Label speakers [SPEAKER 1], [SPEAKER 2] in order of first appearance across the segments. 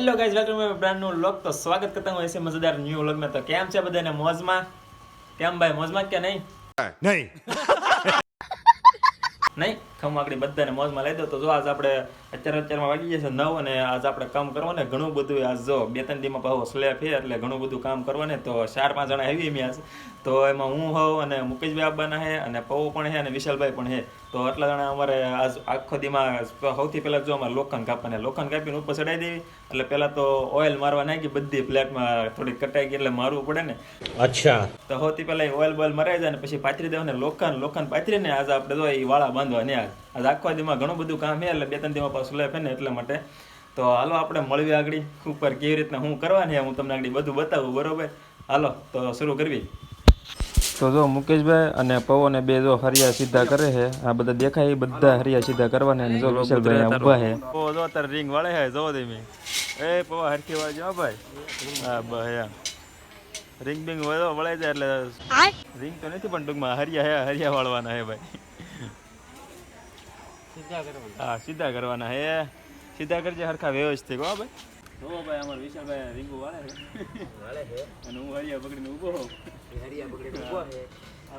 [SPEAKER 1] Vlog તો સ્વાગત કરતા હું એસે મજેદાર ન્યૂ વ્લોગમાં તો કેમ છે બધાને મોજમાં? કેમ ભાઈ મોજમાં કે નહીં?
[SPEAKER 2] નહીં.
[SPEAKER 1] નહીં? ખમાકડી બધાને મોજમાં લઈ દો. તો જો આજ આપણે અત્યારે અત્યારમાં વાગી જશે નવ અને આજ આપણે કામ કરવા ને ઘણું બધું આજ જો બે ત્રણ દીમાં પાછો સ્લેપ છે એટલે ઘણું બધું કામ કરવા ને તો ચાર પાંચ જણા આવી મેં આજ તો એમાં હું હોઉં અને મુકેશભાઈ આવવાના છે અને પવો પણ છે અને વિશાલભાઈ પણ છે. તો આટલા જણા અમારે આજ આખો દીમાં સૌથી પહેલા જો અમારે લોખંડ કાપવાને. લોખંડ કાપીને ઉપર ચડાવી દેવી. એટલે પહેલા તો ઓઇલ મારવા નાખી બધી ફ્લેટમાં થોડી કટાઈ ગઈ એટલે મારવું પડે ને.
[SPEAKER 2] અચ્છા.
[SPEAKER 1] તો હોતી પહેલા ઓઇલ બોઇલ મરાઈ જાય ને પછી પાથરી દેવાને લોખંડ લોખંડ પાથરીને આજે આપણે તો એ વાળા બાંધવા ને આજ. આજ આખો દીમાં ઘણું બધું કામ છે એટલે બે ત્રણ દીમાં પાછું લે ને એટલા માટે. તો હાલો આપણે મળવી આગળ. ઉપર કેવી રીતના હું કરવાની હું તમને આગળ બધું બતાવું બરોબર? હાલો તો શરૂ કરવી. તો જો મુકેશભાઈ અને પવન બે જો હરિયા સીધા કરે છે. આ બધા દેખાય એ બધા હરિયા સીધા કરવાના અને જો વિશાલભાઈ ઊભા છે. ઓ જો અત્યારે રિંગ વાળે છે જો દે મે એ પવા હરખી વાળજો હો ભાઈ. હા ભાઈ રિંગ બિંગ વળો વળાઈ જાય એટલે રિંગ તો નથી પણ ટૂંકમાં હરિયા હે હરિયા વાળવાના હે ભાઈ. હા સીધા કરવાના હે. સીધા કરજે હરખા વ્યવસ્થિત હો ભાઈ. તો ભાઈ અમાર વિશાલભાઈ રીંગુ વાળે છે. વાળે છે અને હું હરિયા પકડીને ઊભો હરિયા પકડીને ઊભો છે હે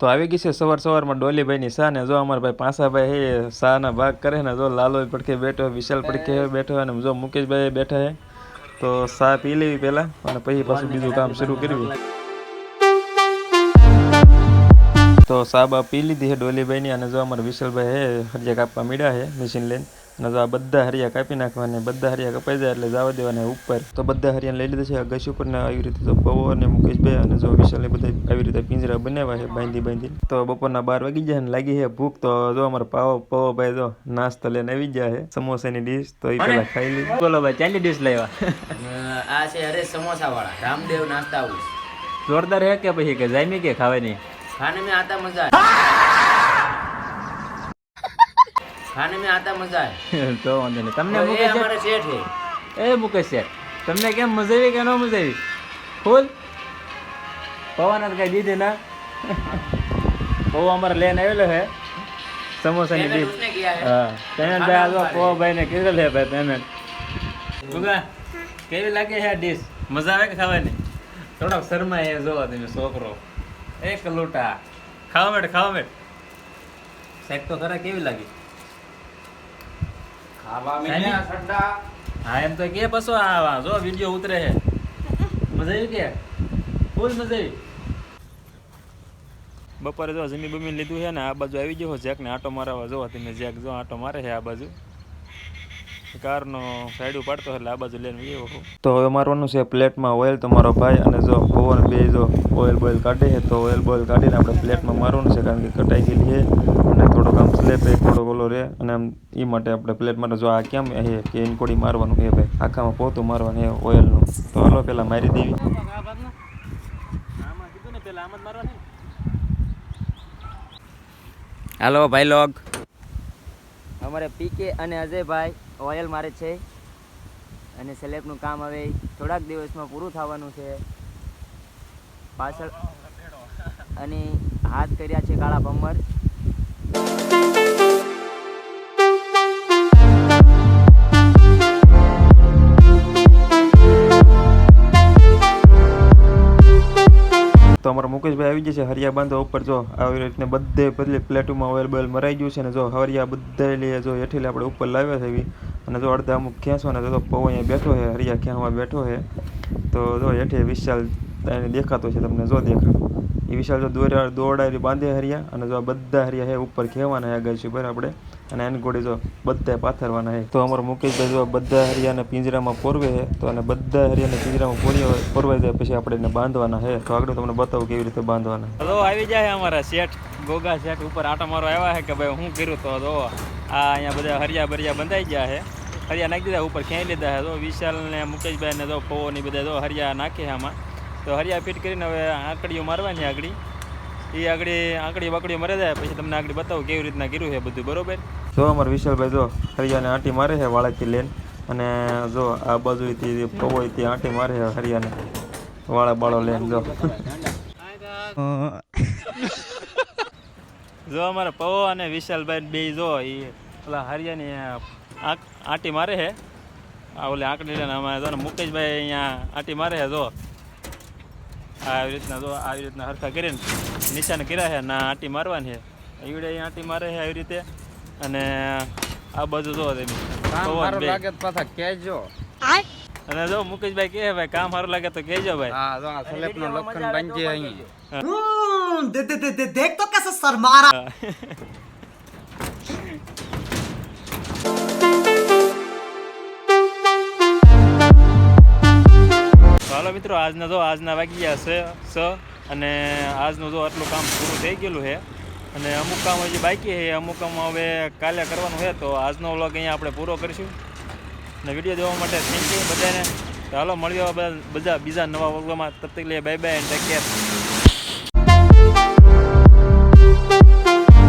[SPEAKER 1] તો આવી ગઈ છે સવાર સવારમાં ડોલીભાઈની સા ને જો અમારા ભાઈ પાસાભાઈ હે શાહના ભાગ કરે ને જો લાલો પડખે બેઠો વિશાલ પડખે બેઠો અને જો મુકેશભાઈ બેઠા હે તો સા પી લેવી પહેલા અને પછી પાછું બીજું કામ શરૂ કરવી. તો સાબા પી લીધી છે ડોલીભાઈની અને જો અમારા વિશાલભાઈ હે હરજે કાપવા મીડ્યા છે મશીન લઈને. અને આ બધા હરિયા કાપી નાખવાને બધા હરિયા કપાઈ જાય એટલે જવા દેવાના ઉપર. તો બધા હરિયાને લઈ લીધા છે આ ગશ ઉપરને આવી રીતે તો પવો અને મુકેશભાઈ અને જો એ બધા આવી રીતે પિંજરા બનાવ્યા છે બાંધી બાંધી. તો બપોરના બાર વાગી જાય ને લાગી છે ભૂખ તો જો અમારો પાવો પવો ભાઈ જો નાસ્તો લઈને આવી જાય સમોસાની ડીશ તો એ પેલા ખાઈ લીધી બોલો ભાઈ ચાલી ડીશ લેવા?
[SPEAKER 3] આ છે અરે સમોસા વાળા રામદેવ નાસ્તા હાઉસ
[SPEAKER 1] જોરદાર હે કે પછી કે જામી કે ખાવાની?
[SPEAKER 3] ખાને મેં આતા મજા ખાને મેં આતા મજા
[SPEAKER 1] તો વાંધો નહીં. તમને મુકેશ
[SPEAKER 3] અમારે શેઠ
[SPEAKER 1] એ મુકેશ શેઠ તમને કેમ મજા આવી કે ન મજા આવી ફૂલ? પવન જ કઈ દીધી ના? બહુ અમારે લઈને આવેલો હે. સમોસાની
[SPEAKER 3] ડીપ.
[SPEAKER 1] હા. પેમેન્ટ ભાઈ આલવા પો ભાઈ ને કીધેલ હે ભાઈ પેમેન્ટ. ગુગા કેવી લાગે છે આ ડીશ? મજા આવે કે ખાવાની? થોડોક શરમા એ જોવા તમે છોકરો. એક લોટા. ખાવા મેટ ખાવા મેટ સાહેબ તો ખરા કેવી લાગી? હા એમ તો કે પસો આવા. જો વિડિયો ઉતરે છે. મજા આવી કે? ફૂલ મજા આવી. બપોરે જો જમી બમી લીધું છે ને આ બાજુ આવી ગયો જેક ને આટો મારવા. જો તમે જેક જો આટો મારે છે આ બાજુ. કારનો સાઈડ પાડતો એટલે આ બાજુ લઈને આવ્યો તો હવે મારવાનું છે પ્લેટમાં ઓઇલ તમારો ભાઈ અને જો પવન બે જો ઓઇલ બોઇલ કાઢે છે તો ઓઇલ બોઇલ કાઢીને આપણે પ્લેટમાં મારવાનું છે કારણ કે કટાઈ ગયેલી છે અને થોડો કામ સ્લેપ થોડું ઓલો રહે અને આમ એ માટે આપણે પ્લેટ માટે જો આ કેમ એ કે ઇનકોડી મારવાનું એ ભાઈ? આખામાં પોતું મારવાનું એ ઓઇલનું. તો હાલો પહેલાં મારી દેવી.
[SPEAKER 3] હાલો ભાઈ લોગ. અમારે પીકે અને અજયભાઈ ઓઇલ મારે છે. અને સ્લેબનું કામ હવે થોડાક દિવસમાં પૂરું થવાનું છે. પાછળ અને હાથ કર્યા છે કાળા ભમર.
[SPEAKER 1] મુકેશભાઈ આવી જશે, હરિયા બાંધવા ઉપર જો આવી રીતને બધે બધી પ્લેટોમાં ઓઇલ બોઇલ મરાઈ ગયું છે ને જો હરિયા બધા લઈએ જો હેઠી આપણે ઉપર લાવ્યા છે એવી. અને જો અડધા અમુક ખેંચો ને તો પવો અહીંયા બેઠો છે, હરિયા ખેંચવા બેઠો છે. તો જો હેઠે વિશાલ દેખાતો છે તમને, જો દેખા એ વિશાળ જો દોરા દોરડાથી બાંધે હરિયા અને જો આ બધા હરિયા હે ઉપર ખેવાના છે આગળ બરાબર આપણે. અને એની ગોળી જો બધા પાથરવાના હે. તો અમારો મુકેશભાઈ જો બધા હરિયાને પિંજરામાં પોરવે છે તો અને બધા હરિયાને પિંજરામાં પોરી પોરવાઈ જાય પછી આપણે એને બાંધવાના હે. તો આગળ તમને બતાવું કેવી રીતે બાંધવાના. હલો આવી જાય અમારા શેઠ, ગોગા શેઠ ઉપર આટો મારો આવ્યા હે કે ભાઈ હું કર્યું તો જો, આ અહીંયા બધા હરિયા બરિયા બંધાઈ ગયા હે. હરિયા નાખી દીધા, ઉપર ખેંચી લીધા હે. તો વિશાલ ને મુકેશભાઈ ને જો પવો ને બધા જો હરિયા નાખે આમાં. તો હરિયા ફિટ કરીને હવે આંકડીઓ મારવાની આગળ. એ આગળ આંકડી બાકડીઓ મરે જાય પછી તમને આગળ બતાવું કેવી રીતના કર્યું છે બધું બરોબર? જો અમારે વિશાલભાઈ જો હરિયાને આંટી મારે છે વાળાથી લઈને અને જો આ બાજુથી પવોથી આંટી મારે છે હરિયાને વાળા બાળો લઈને જો. જો અમારા પવો અને વિશાલભાઈ બે જો એ ઓલા હરિયાની આંટી મારે છે. આ ઓલે આંકડી લઈને અમે જો ને મુકેશભાઈ અહીંયા આંટી મારે છે જો. આવી રીતના જો આવી રીતના હરખા કરીને નિશાન કર્યા છે ના આંટી મારવાની છે. ઈવડે અહીં આંટી મારે છે આવી રીતે. અને આ બધું જો
[SPEAKER 2] લાગે પાછા
[SPEAKER 1] અને જો મુકેશભાઈ કે ભાઈ કામ સારું લાગે તો કેજો ભાઈ.
[SPEAKER 2] હા જો લખન
[SPEAKER 3] બાંધી
[SPEAKER 2] અહીં.
[SPEAKER 4] દેખ
[SPEAKER 1] તો કેસે શરમારા. મિત્રો, આજના જો આજના વાગી ગયા છે, સ અને આજનું જો આટલું કામ પૂરું થઈ ગયેલું છે. અને અમુક કામ હજી બાકી છે, અમુક કામ હવે કાલે કરવાનું છે, તો આજનો વ્લોગ અહીંયા આપણે પૂરો કરીશું. અને વીડિયો જોવા માટે થેન્ક યુ બધાને. તો હાલો મળ્યો બધા બીજા નવા વ્લોગમાં. તબ તક લે bye bye and take care